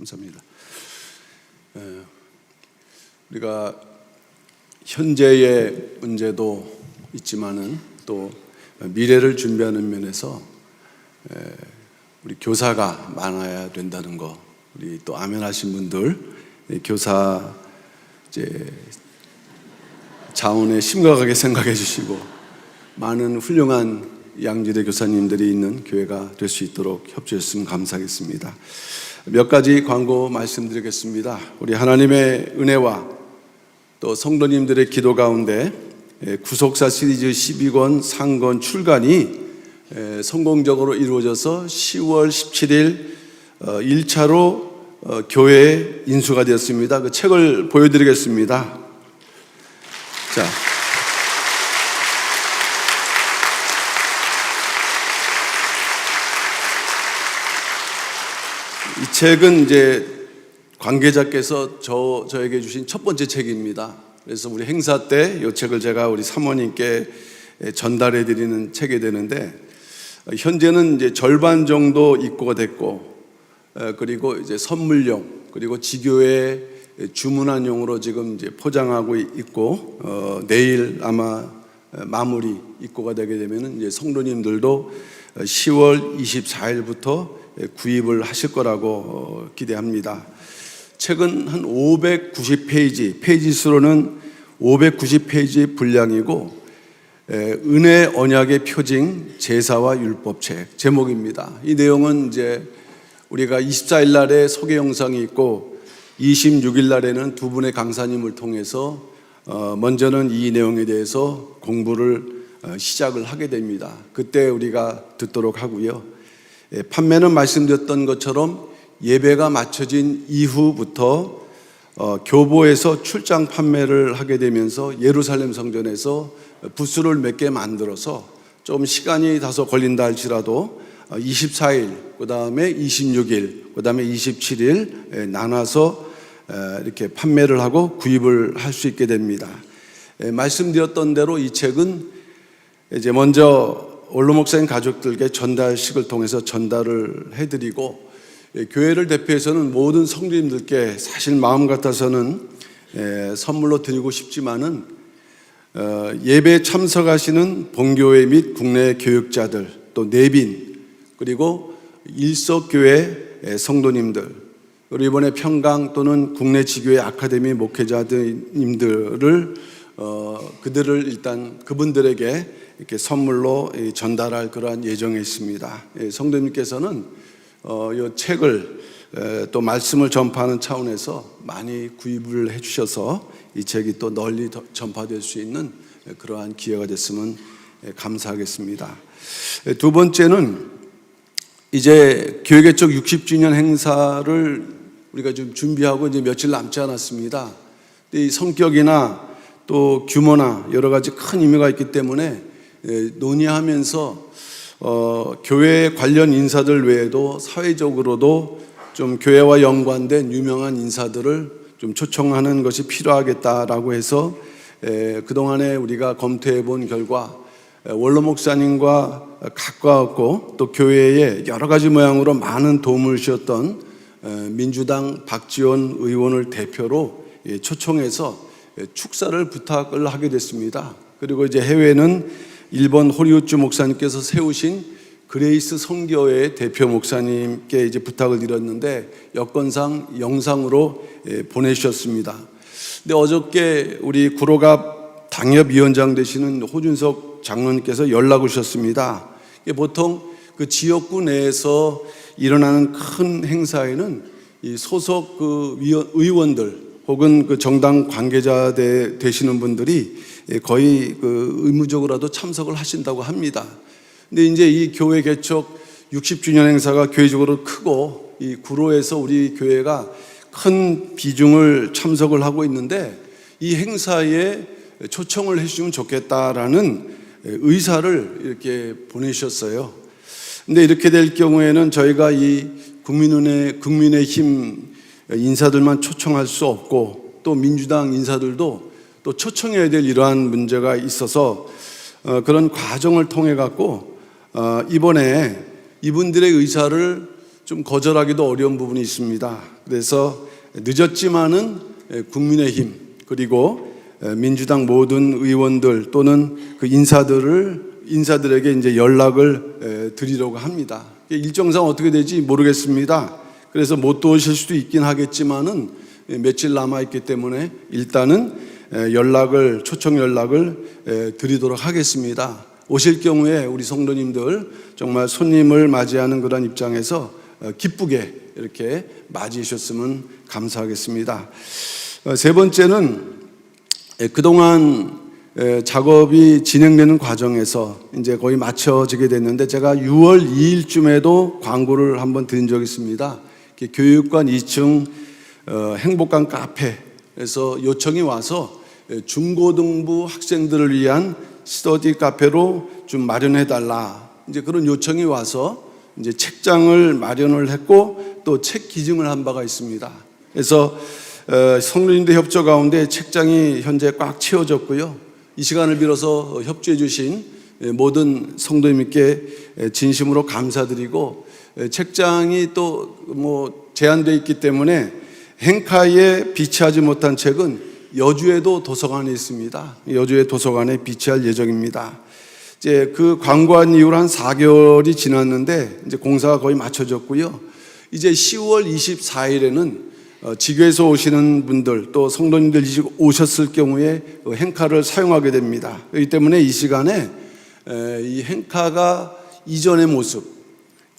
감사합니다. 에, 우리가 현재의 문제도 있지만은 또 미래를 준비하는 면에서 에, 우리 교사가 많아야 된다는 거 우리 또 아멘하신 분들 이 교사 이제 자원에 심각하게 생각해 주시고 많은 훌륭한 양질의 교사님들이 있는 교회가 될 수 있도록 협조해 주시면 감사하겠습니다. 몇 가지 광고 말씀드리겠습니다. 우리 하나님의 은혜와 또 성도님들의 기도 가운데 예, 구속사 시리즈 12권 상권 출간이 예, 성공적으로 이루어져서 10월 17일 1차로 어, 교회에 인수가 되었습니다. 그 책을 보여드리겠습니다. 자. 이 책은 이제 관계자께서 저, 저에게 주신 첫 번째 책입니다. 그래서 우리 행사 때 이 책을 제가 우리 사모님께 전달해 드리는 책이 되는데 현재는 이제 절반 정도 입고가 됐고 어, 그리고 이제 선물용 그리고 지교에 주문한 용으로 지금 이제 포장하고 있고 어, 내일 아마 마무리 입고가 되게 되면은 이제 성도님들도 10월 24일부터 구입을 하실 거라고 어, 기대합니다. 책은 한 590페이지, 페이지 수로는 590페이지 분량이고 에, 은혜 언약의 표징 제사와 율법책 제목입니다. 이 내용은 이제 우리가 24일 날에 소개 영상이 있고 26일 날에는 두 분의 강사님을 통해서 어, 먼저는 이 내용에 대해서 공부를 어, 시작을 하게 됩니다. 그때 우리가 듣도록 하고요. 예, 판매는 말씀드렸던 것처럼 예배가 맞춰진 이후부터 어, 교보에서 출장 판매를 하게 되면서 예루살렘 성전에서 부스를 몇 개 만들어서 좀 시간이 다소 걸린다 할지라도 24일, 그 다음에 26일, 그 다음에 27일 나눠서 이렇게 판매를 하고 구입을 할 수 있게 됩니다. 말씀드렸던 대로 이 책은 이제 먼저 원로 목사님 가족들께 전달식을 통해서 전달을 해드리고 교회를 대표해서는 모든 성도님들께 사실 마음 같아서는 선물로 드리고 싶지만은 어, 예배 참석하시는 본교회 및 국내 교육자들 또 내빈 그리고 일석교회 성도님들 그리고 이번에 평강 또는 국내 지교회 아카데미 목회자님들을 어, 그들을 일단 그분들에게 이렇게 선물로 전달할 그러한 예정에 있습니다. 예, 성도님께서는 어, 이 책을 에, 또 말씀을 전파하는 차원에서 많이 구입을 해주셔서 이 책이 또 널리 더- 전파될 수 있는 그러한 기회가 됐으면 예, 감사하겠습니다. 예, 두 번째는 이제 교회개척 60주년 행사를 우리가 좀 준비하고 이제 며칠 남지 않았습니다. 이 성격이나 또 규모나 여러 가지 큰 의미가 있기 때문에 예, 논의하면서 어, 교회 관련 인사들 외에도 사회적으로도 좀 교회와 연관된 유명한 인사들을 좀 초청하는 것이 필요하겠다라고 해서 에, 그동안에 우리가 검토해 본 결과 에, 원로 목사님과 가까웠고 또 교회에 여러 가지 모양으로 많은 도움을 주셨던 에, 민주당 박지원 의원을 대표로 예, 초청해서 예, 축사를 부탁을 하게 됐습니다. 그리고 이제 해외는 일본 호리우주 목사님께서 세우신 그레이스 성교회 대표 목사님께 이제 부탁을 드렸는데 여건상 영상으로 예, 보내주셨습니다. 근데 어저께 우리 구로갑 당협위원장 되시는 호준석 장로님께서 연락을 주셨습니다. 이게 보통 그 지역구 내에서 일어나는 큰 행사에는 이 소속 그 의원들 혹은 그 정당 관계자 되, 되시는 분들이 예, 거의 그 의무적으로라도 참석을 하신다고 합니다. 근데 이제 이 교회 개척 60주년 행사가 교회적으로 크고 이 구로에서 우리 교회가 큰 비중을 참석을 하고 있는데 이 행사에 초청을 해주시면 좋겠다라는 의사를 이렇게 보내셨어요. 근데 이렇게 될 경우에는 저희가 이 국민은혜, 국민의힘 인사들만 초청할 수 없고 또 민주당 인사들도 또 초청해야 될 이러한 문제가 있어서 어, 그런 과정을 통해 갖고 어, 이번에 이분들의 의사를 좀 거절하기도 어려운 부분이 있습니다. 그래서 늦었지만은 국민의힘 그리고 민주당 모든 의원들 또는 그 인사들을 인사들에게 이제 연락을 드리려고 합니다. 일정상 어떻게 될지 모르겠습니다. 그래서 못 도우실 수도 있긴 하겠지만은 며칠 남아 있기 때문에 일단은 연락을 초청 연락을 드리도록 하겠습니다. 오실 경우에 우리 성도님들 정말 손님을 맞이하는 그런 입장에서 어, 기쁘게 이렇게 맞이해 주셨으면 감사하겠습니다. 어, 세 번째는 그동안 작업이 진행되는 과정에서 이제 거의 마쳐지게 됐는데 제가 6월 2일쯤에도 광고를 한번 드린 적이 있습니다. 교육관 2층 어, 행복관 카페에서 요청이 와서 중고등부 학생들을 위한 스터디 카페로 좀 마련해 달라. 이제 그런 요청이 와서 이제 책장을 마련을 했고 또 책 기증을 한 바가 있습니다. 그래서 어, 성도님들 협조 가운데 책장이 현재 꽉 채워졌고요. 이 시간을 빌어서 협조해 주신 모든 성도님께 진심으로 감사드리고 책장이 또 뭐 제한되어 있기 때문에 행카에 비치하지 못한 책은 여주에도 도서관에 있습니다. 여주의 도서관에 비치할 예정입니다. 이제 그 광고한 이후로 한 4개월이 지났는데 이제 공사가 거의 마쳐졌고요. 이제 10월 24일에는 어, 지교에서 오시는 분들 또 성도님들 오셨을 경우에 그 행카를 사용하게 됩니다. 그렇기 때문에 이 시간에 이 행카가 이전의 모습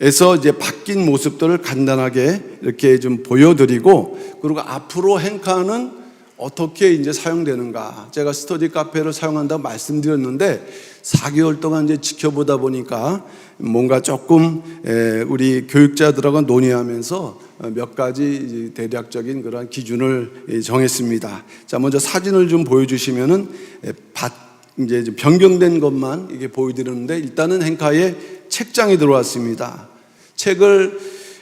에서 이제 바뀐 모습들을 간단하게 이렇게 좀 보여드리고 그리고 앞으로 행카는 어떻게 이제 사용되는가. 제가 스터디 카페를 사용한다고 말씀드렸는데 4개월 동안 이제 지켜보다 보니까 뭔가 조금 우리 교육자들하고 논의하면서 몇 가지 대략적인 그런 기준을 정했습니다. 자, 먼저 사진을 좀 보여주시면은 이제 변경된 것만 이게 보여드리는데 일단은 행카에 책장이 들어왔습니다. 책을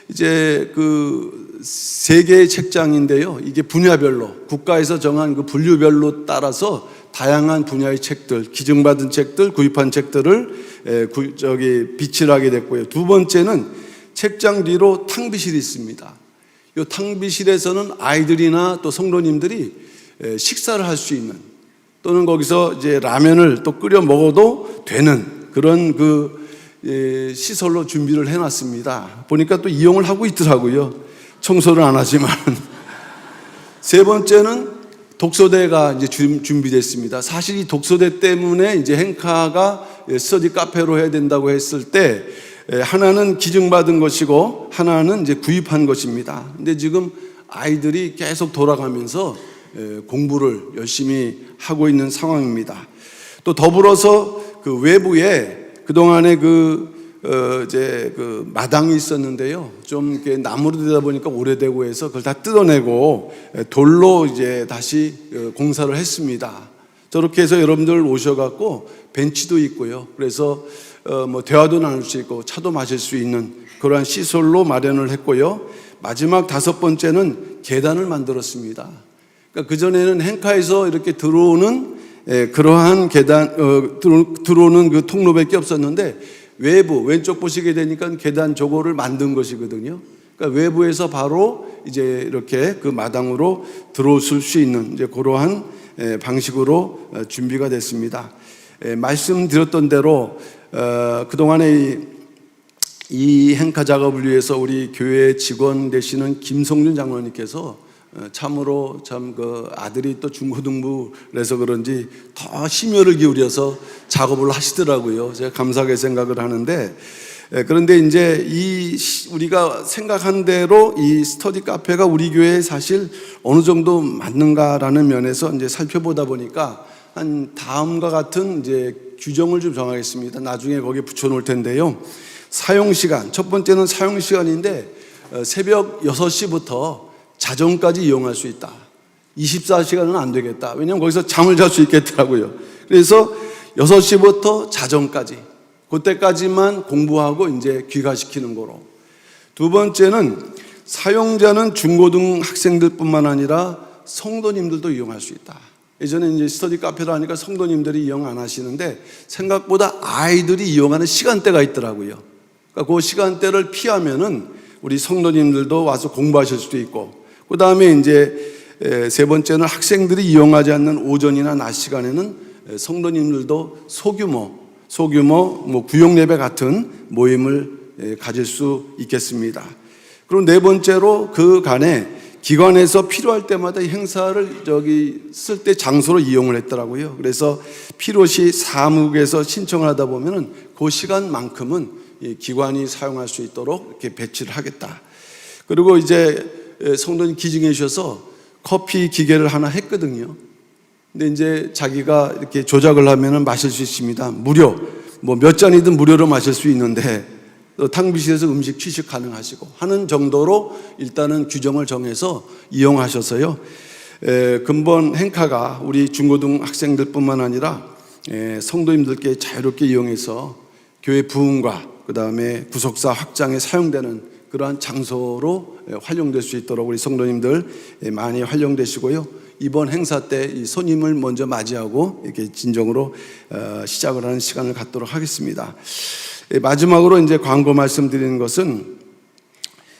이제 그 세 개의 책장인데요. 이게 분야별로 국가에서 정한 그 분류별로 따라서 다양한 분야의 책들, 기증받은 책들, 구입한 책들을 저기 비치를 하게 됐고요. 두 번째는 책장 뒤로 탕비실이 있습니다. 이 탕비실에서는 아이들이나 또 성도님들이 식사를 할 수 있는 또는 거기서 이제 라면을 또 끓여 먹어도 되는 그런 그 시설로 준비를 해놨습니다. 보니까 또 이용을 하고 있더라고요. 청소를 안 하지만. 세 번째는 독서대가 이제 준비됐습니다. 사실 이 독서대 때문에 이제 행카가 스터디 카페로 해야 된다고 했을 때 하나는 기증받은 것이고 하나는 이제 구입한 것입니다. 근데 지금 아이들이 계속 돌아가면서 공부를 열심히 하고 있는 상황입니다. 또 더불어서 그 외부에 그동안에 그 어, 이제 그 마당이 있었는데요. 좀 이렇게 나무로 되다 보니까 오래되고 해서 그걸 다 뜯어내고 돌로 이제 다시 어, 공사를 했습니다. 저렇게 해서 여러분들 오셔갖고 벤치도 있고요. 그래서 어, 뭐 대화도 나눌 수 있고 차도 마실 수 있는 그러한 시설로 마련을 했고요. 마지막 다섯 번째는 계단을 만들었습니다. 그러니까 그 전에는 행카에서 이렇게 들어오는 예, 그러한 계단 어, 들어오는 그 통로밖에 없었는데 외부 왼쪽 보시게 되니까 계단 저거를 만든 것이거든요. 그러니까 외부에서 바로 이제 이렇게 그 마당으로 들어오실 수 있는 이제 그러한 예, 방식으로 어, 준비가 됐습니다. 예, 말씀드렸던 대로 어, 그동안에 이 행카 작업을 위해서 우리 교회 직원 되시는 김성준 장로님께서 어, 참으로 참 그 아들이 또 중고등부라서 그런지 더 심혈을 기울여서 작업을 하시더라고요. 제가 감사하게 생각을 하는데 예, 그런데 이제 이 우리가 생각한 대로 이 스터디 카페가 우리 교회에 사실 어느 정도 맞는가라는 면에서 이제 살펴보다 보니까 한 다음과 같은 이제 규정을 좀 정하겠습니다. 나중에 거기에 붙여 놓을 텐데요. 사용 시간 첫 번째는 사용 시간인데 어, 새벽 6시부터 자정까지 이용할 수 있다. 24시간은 안 되겠다. 왜냐하면 거기서 잠을 잘 수 있겠더라고요. 그래서 6시부터 자정까지. 그때까지만 공부하고 이제 귀가시키는 거로. 두 번째는 사용자는 중고등 학생들뿐만 아니라 성도님들도 이용할 수 있다. 예전에 이제 스터디 카페로 하니까 성도님들이 이용 안 하시는데 생각보다 아이들이 이용하는 시간대가 있더라고요. 그러니까 그 시간대를 피하면은 우리 성도님들도 와서 공부하실 수도 있고 그 다음에 이제 에, 세 번째는 학생들이 이용하지 않는 오전이나 낮 시간에는 에, 성도님들도 소규모 소규모 뭐 구역 예배 같은 모임을 에, 가질 수 있겠습니다. 그리고 네 번째로 그 간에 기관에서 필요할 때마다 이 행사를 저기 쓸 때 장소로 이용을 했더라고요. 그래서 필요시 사무국에서 신청을 하다 보면은 그 시간만큼은 이 기관이 사용할 수 있도록 이렇게 배치를 하겠다. 그리고 이제 성도님 기증해 주셔서 커피 기계를 하나 했거든요. 근데 이제 자기가 이렇게 조작을 하면은 마실 수 있습니다. 무료. 뭐 몇 잔이든 무료로 마실 수 있는데 또 탕비실에서 음식 취식 가능하시고 하는 정도로 일단은 규정을 정해서 이용하셔서요. 에, 근본 행카가 우리 중고등 학생들뿐만 아니라 에, 성도님들께 자유롭게 이용해서 교회 부흥과 그 다음에 구속사 확장에 사용되는 그러한 장소로 에, 활용될 수 있도록 우리 성도님들 에, 많이 활용되시고요. 이번 행사 때 이 손님을 먼저 맞이하고 이렇게 진정으로 어, 시작을 하는 시간을 갖도록 하겠습니다. 예, 마지막으로 이제 광고 말씀드리는 것은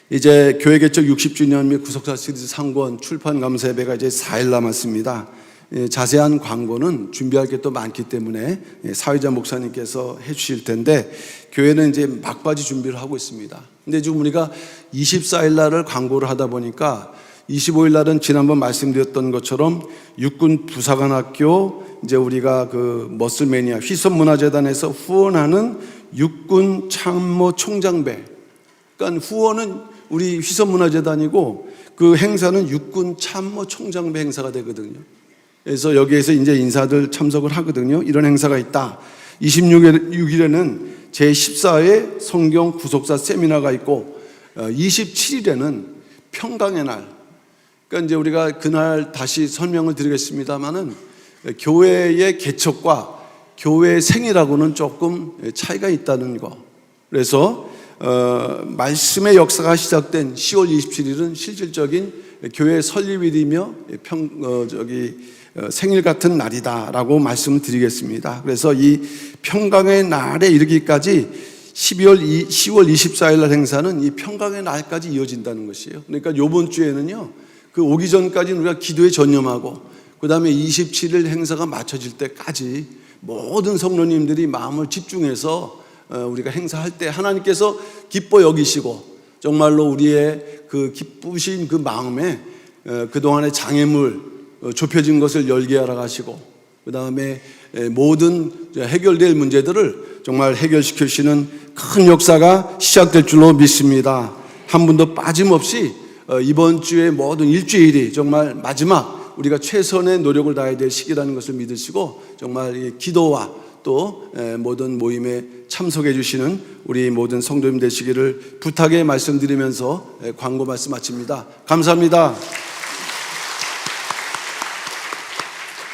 이제 교회 개척 60주년 및 구속사 시리즈 상권 출판 감사 예배가 이제 4일 남았습니다. 예, 자세한 광고는 준비할 게 또 많기 때문에 예, 사회자 목사님께서 해주실 텐데 교회는 이제 막바지 준비를 하고 있습니다. 근데 지금 우리가 24일 날을 광고를 하다 보니까 25일 날은 지난번 말씀드렸던 것처럼 육군 부사관학교 이제 우리가 그 머슬매니아 휘선문화재단에서 후원하는 육군 참모 총장배 그러니까 후원은 우리 휘선문화재단이고 그 행사는 육군 참모 총장배 행사가 되거든요. 그래서 여기에서 이제 인사들 참석을 하거든요. 이런 행사가 있다. 26일에는 제14회 성경 구속사 세미나가 있고 27일에는 평강의 날. 그러니까 이제 우리가 그날 다시 설명을 드리겠습니다만은 교회의 개척과 교회의 생이라고는 조금 차이가 있다는 거. 그래서 어, 말씀의 역사가 시작된 10월 27일은 실질적인 교회 설립일이며 평 어, 저기 어, 생일 같은 날이다라고 말씀을 드리겠습니다. 그래서 이 평강의 날에 이르기까지 12월 2, 10월 24일 날 행사는 이 평강의 날까지 이어진다는 것이에요. 그러니까 이번 주에는요. 그 오기 전까지는 우리가 기도에 전념하고 그다음에 27일 행사가 맞춰질 때까지 모든 성도님들이 마음을 집중해서 어, 우리가 행사할 때 하나님께서 기뻐 여기시고 정말로 우리의 그 기쁘신 그 마음에 어, 그동안의 장애물 어, 좁혀진 것을 열게 하라 가시고 그 다음에 모든 해결될 문제들을 정말 해결시키시는 큰 역사가 시작될 줄로 믿습니다. 한 분도 빠짐없이 이번 주의 모든 일주일이 정말 마지막 우리가 최선의 노력을 다해야 될 시기라는 것을 믿으시고 정말 기도와 또 모든 모임에 참석해 주시는 우리 모든 성도님 되시기를 부탁에 말씀드리면서 광고 말씀 마칩니다. 감사합니다.